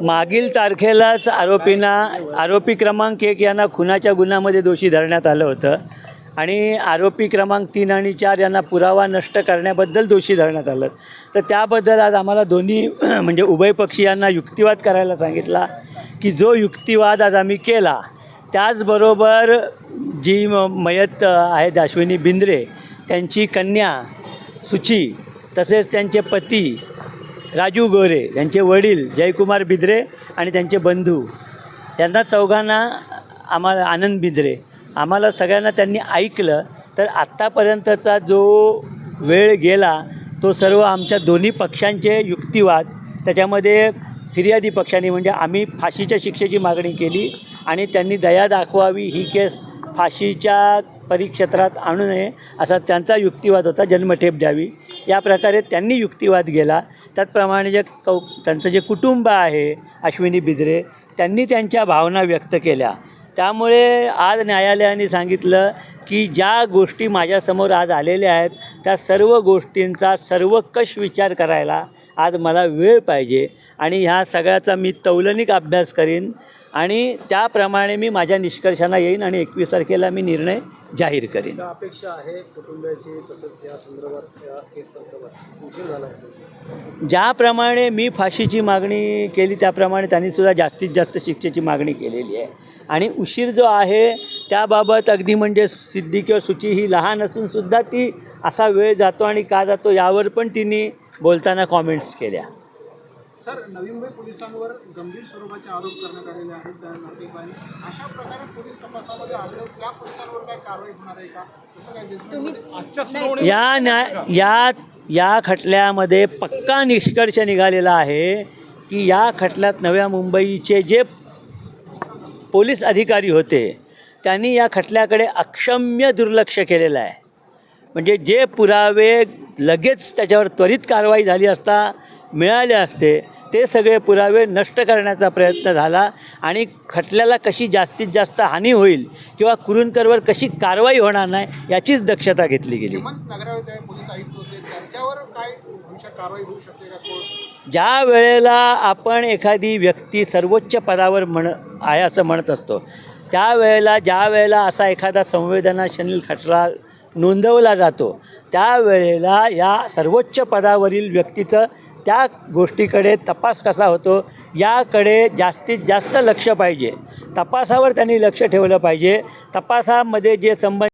मागील तारखेलाच आरोपींना आरोपी क्रमांक एक यांना खुनाच्या गुन्ह्यामध्ये दोषी धरण्यात आलं होतं. आणि आरोपी क्रमांक तीन आणि चार यांना पुरावा नष्ट करण्याबद्दल दोषी धरण्यात आलं. तर त्याबद्दल आज आम्हाला दोन्ही म्हणजे उभयपक्षीयांना युक्तिवाद करायला सांगितला की जो युक्तिवाद आज आम्ही केला त्याचबरोबर जी म मयत आहेत अश्विनी बिंद्रे त्यांची कन्या सुची तसेच त्यांचे पती राजू गोरे यांचे वडील जयकुमार बिद्रे आणि त्यांचे बंधू. त्यांना चौघांना आम्हाला आनंद बिद्रे. आम्हाला सगळ्यांना त्यांनी ऐकलं तर आत्तापर्यंतचा जो वेळ गेला तो सर्व आमच्या दोन्ही पक्षांचे युक्तिवाद त्याच्यामध्ये फिर्यादी पक्षाने म्हणजे आम्ही फाशीच्या शिक्षेची मागणी केली आणि त्यांनी दया दाखवावी ही केस फाशीच्या परिक्षेत्रात आणू नये असा त्यांचा युक्तिवाद होता जन्मठेप द्यावी. या प्रकारे त्यांनी युक्तिवाद गेला. त्याचप्रमाणे जे कौ त्यांचं जे कुटुंब आहे अश्विनी बिद्रे त्यांनी त्यांच्या भावना व्यक्त केल्या. त्यामुळे आज न्यायालयाने सांगितलं की ज्या गोष्टी माझ्यासमोर आज आलेल्या आहेत त्या सर्व गोष्टींचा सर्वकष विचार करायला आज मला वेळ पाहिजे. आणि ह्या सगळ्याचा मी तौलनिक अभ्यास करीन आणि त्याप्रमाणे मी माझ्या निष्कर्षांना येईन आणि एकवीस तारखेला मी निर्णय जाहीर करीन. अपेक्षा आहे कुटुंबियाची तसंच या संदर्भात या केस संदर्भात? उशीर झाला आहे. ज्याप्रमाणे मी फाशीची मागणी केली त्याप्रमाणे त्यांनीसुद्धा जास्तीत जास्त शिक्षेची मागणी केलेली आहे. आणि उशीर जो आहे त्याबाबत अगदी म्हणजे सिद्धी किंवा सुची ही लहान असूनसुद्धा ती असा वेळ जातो आणि का जातो यावर पण तिने बोलताना कॉमेंट्स केल्या. सर नवी मुंबई पोलिसांवर गंभीर स्वरूपाचे आरोप करण्यात आलेले आहेत त्या नातेवाईकांनी अशा प्रकारे पोलीस तपासामध्ये आढळून त्या पोलिसांवर काय कारवाई होणार आहे का? तसं काय या न्याय या या खटल्यामध्ये पक्का निष्कर्ष निघालेला आहे की या खटल्यात नव्या मुंबईचे जे पोलीस अधिकारी होते त्यांनी या खटल्याकडे अक्षम्य दुर्लक्ष केलेलं आहे. म्हणजे जे पुरावे लगेच त्याच्यावर त्वरित कारवाई झाली असता मिळाले असते ते सगळे पुरावे नष्ट करण्याचा प्रयत्न झाला आणि खटल्याला कशी जास्तीत जास्त हानी होईल किंवा कुरुंकरवर कशी कारवाई होणार नाही याचीच दक्षता घेतली गेली. ज्या वेळेला आपण एखादी व्यक्ती सर्वोच्च पदावर म्हण आहे असं म्हणत असतो त्यावेळेला ज्या वेळेला असा एखादा संवेदनाशील खटला नोंदवला जातो त्यावेळेला या सर्वोच्च पदावरील व्यक्तीचं त्या गोष्टीकडे तपास कसा होतो याकडे जास्तीत जास्त लक्ष पाहिजे. तपासावर त्यांनी लक्ष ठेवलं पाहिजे. तपासामध्ये जे संबंध